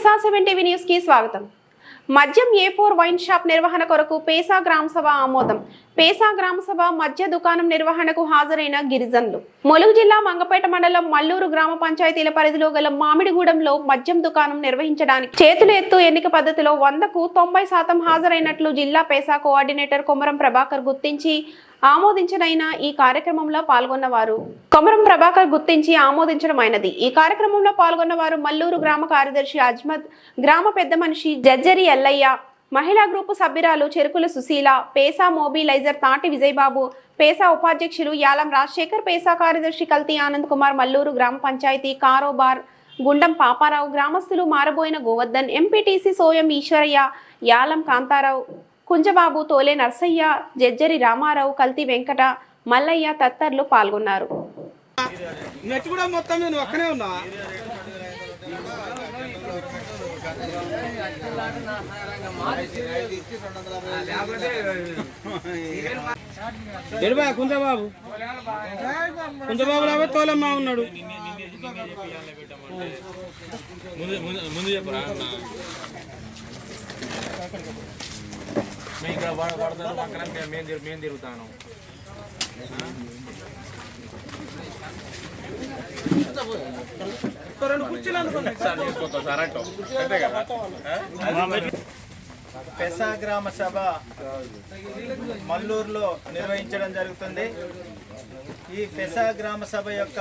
పేసా seven TV న్యూస్కి స్వాగతం. మద్యం ఏ ఫోర్ వైన్ షాప్ నిర్వహణ కొరకు పేసా గ్రామ సభ ఆమోదం. పేసా గ్రామ సభ మద్య దుకాణం నిర్వహణకు హాజరైన గిరిజనులు. ములుగు జిల్లా మంగపేట మండలం మల్లూరు గ్రామ పంచాయతీల పరిధిలో గల మామిడిగూడెంలో మద్యం దుకాణం నిర్వహించడానికి చేతుల ఎత్తు ఎన్నిక పద్ధతిలో వందకు తొంభై శాతం హాజరైనట్లు జిల్లా పేసా కోఆర్డినేటర్ కొమరం ప్రభాకర్ గుర్తించి ఆమోదించనైన ఈ కార్యక్రమంలో పాల్గొన్నవారు. కొమరం ప్రభాకర్ గుర్తించి ఆమోదించడమైనది. ఈ కార్యక్రమంలో పాల్గొన్నవారు మల్లూరు గ్రామ కార్యదర్శి అజ్మద్ గ్రామ పెద్ద మనిషి జజ్జరి ఎల్లయ్య మహిళా గ్రూపు సభ్యురాలు చెరుకుల సుశీల పేసా మొబిలైజర్ తాటి విజయబాబు పేసా ఉపాధ్యక్షులు యాలం రాజశేఖర్ పేసా కార్యదర్శి కల్తీ ఆనంద్ కుమార్ మల్లూరు గ్రామ పంచాయతీ కారోబార్ గుండం పాపారావు గ్రామస్తులు మారబోయిన గోవర్ధన్ ఎంపీటీసీ సోయం ఈశ్వరయ్య యాలం కాంతారావు కుంజబాబు తోలే నర్సయ్య జజ్జరి రామారావు కల్తీ వెంకట మల్లయ్య తత్తర్లు పాల్గొన్నారు. నెట్ కూడా మొత్తం నేను ఒక్కనే ఉన్నా. ఎడిబా కుంజబాబు. కుంజబాబు రాబో తోలమ్మ ఉన్నాడు. ముందు చెప్పరా మేము ఇక్కడ వాడ పక్కన మేము మేము తిరుగు మేము తిరుగుతాను. పెసా గ్రామ సభ మల్లూరులో నిర్వహించడం జరుగుతుంది. ఈ పెసా గ్రామ సభ యొక్క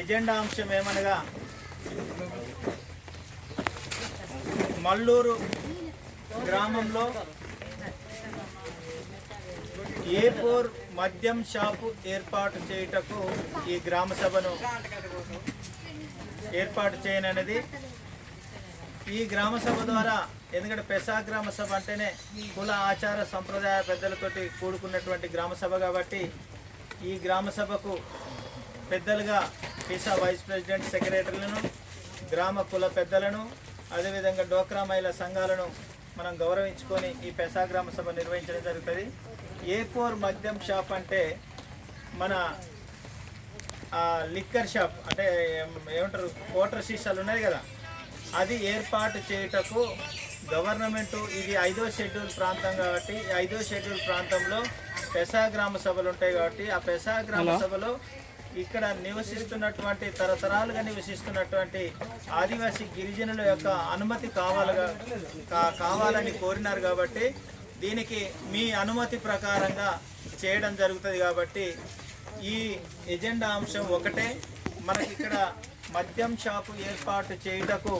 ఎజెండా అంశం ఏమనగా మల్లూరు గ్రామంలో ఏ ఫోర్ మద్యం షాపు ఏర్పాటు చేయుటకు ఈ గ్రామ సభను ఏర్పాటు చేయనన్నది ఈ గ్రామ సభ ద్వారా ఎందుకంటే పెసా గ్రామ సభ అంటేనే కుల ఆచార సంప్రదాయ పెద్దలతోటి కూడుకున్నటువంటి గ్రామ సభ కాబట్టి ఈ గ్రామ సభకు పెద్దలుగా పిసా వైస్ ప్రెసిడెంట్ సెక్రటరీలను గ్రామ కుల పెద్దలను అదేవిధంగా డోక్రా మహిళా సంఘాలను మనం గౌరవించుకొని ఈ పెసా గ్రామ సభ నిర్వహించడం జరుగుతుంది. ఏ ఫోర్ మద్యం షాప్ అంటే మన లిక్కర్ షాప్ అంటే ఏమంటారు కోటర్ సీసాలు ఉన్నాయి కదా అది ఏర్పాటు చేయుటకు గవర్నమెంట్ ఇది ఐదో షెడ్యూల్ ప్రాంతం కాబట్టి ఐదో షెడ్యూల్ ప్రాంతంలో పెసా గ్రామ సభలు ఉంటాయి కాబట్టి ఆ పెసా గ్రామ సభలో ఇక్కడ నివసిస్తున్నటువంటి తరతరాలుగా నివసిస్తున్నటువంటి ఆదివాసీ గిరిజనుల యొక్క అనుమతి కావాలగా కా- కావాలని కోరినారు కాబట్టి దీనికి మీ అనుమతి ప్రకారంగా చేయడం జరుగుతుంది కాబట్టి ఈ ఎజెండా అంశం ఒకటే. మనకి ఇక్కడ మద్యం షాపు ఏర్పాటు చేయుటకు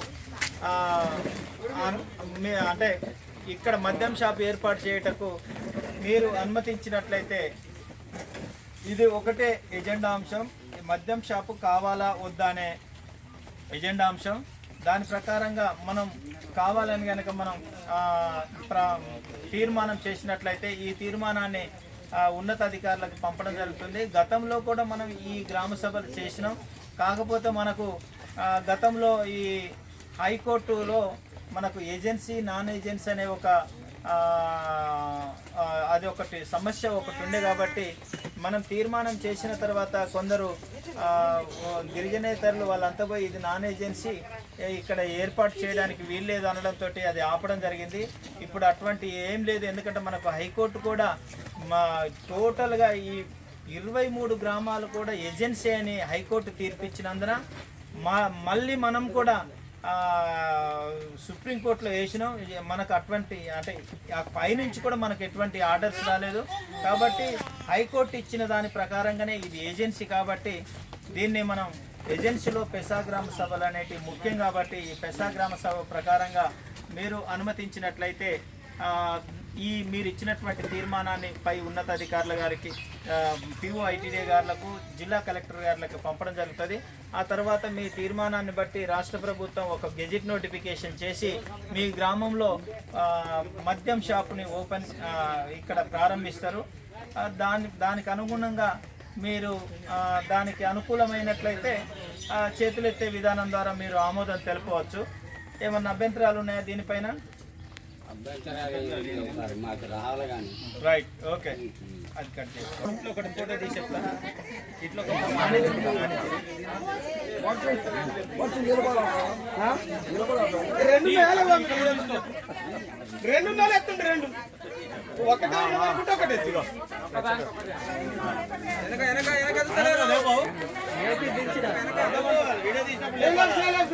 అంటే ఇక్కడ మద్యం షాపు ఏర్పాటు చేయుటకు మీరు అనుమతించినట్లయితే ఇది ఒకటే ఎజెండా అంశం. మద్యం షాపు కావాలా వద్దా అనే ఎజెండా అంశం. దాని ప్రకారంగా మనం కావాలని కనుక మనం తీర్మానం చేసినట్లయితే ఈ తీర్మానాన్ని ఉన్నతాధికారులకు పంపడం జరుగుతుంది. గతంలో కూడా మనం ఈ గ్రామ సభలు చేసినాం. కాకపోతే మనకు గతంలో ఈ హైకోర్టులో మనకు ఏజెన్సీ నాన్ ఏజెన్సీ అనే ఒక అది ఒకటి సమస్య ఒకటి ఉండే కాబట్టి మనం తీర్మానం చేసిన తర్వాత కొందరు గిరిజనేతరులు వాళ్ళంతా పోయి ఇది నాన్ ఏజెన్సీ ఇక్కడ ఏర్పాటు చేయడానికి వీల్లేదు అనడంతో అది ఆపడం జరిగింది. ఇప్పుడు అటువంటి ఏం లేదు ఎందుకంటే మనకు హైకోర్టు కూడా మా టోటల్గా ఈ ఇరవై మూడు గ్రామాలు కూడా ఏజెన్సీ అని హైకోర్టు తీర్పిచ్చినందున మా మళ్ళీ మనం కూడా సుప్రీంకోర్టులో వేసినాం. మనకు అటువంటి అంటే పైనుంచి కూడా మనకు ఎటువంటి ఆర్డర్స్ రాలేదు. కాబట్టి హైకోర్టు ఇచ్చిన దాని ప్రకారంగానే ఇది ఏజెన్సీ కాబట్టి దీన్ని మనం ఏజెన్సీలో పెసాగ్రామ సభలు అనేటివి ముఖ్యం కాబట్టి ఈ పెసాగ్రామ సభ ప్రకారంగా మీరు అనుమతించినట్లయితే ఈ మీరు ఇచ్చినటువంటి తీర్మానాన్ని పై ఉన్నతాధికారుల గారికి పిఓ ఐటీడీ గారులకు జిల్లా కలెక్టర్ గారులకు పంపడం జరుగుతుంది. ఆ తర్వాత మీ తీర్మానాన్ని బట్టి రాష్ట్ర ప్రభుత్వం ఒక గెజిట్ నోటిఫికేషన్ చేసి మీ గ్రామంలో మద్యం షాపుని ఓపెన్ ఇక్కడ ప్రారంభిస్తారు. దాని దానికి అనుగుణంగా మీరు దానికి అనుకూలమైనట్లయితే చేతులెత్తే విధానం ద్వారా మీరు ఆమోదం తెలుపవచ్చు. ఏమన్నా అభ్యంతరాలు ఉన్నాయా దీనిపైన? రైట్ ఓకే అది కట్ చేసి ఇట్లా ఒకటి ఫోటో తీసి చెప్తా. ఇట్లా ఒక రెండు నెలలు ఎత్తుండి రెండు. ఒకటి అనుకుంటే ఒకటి. ఎత్తుగా వెనక వెనక వెనక కలిసి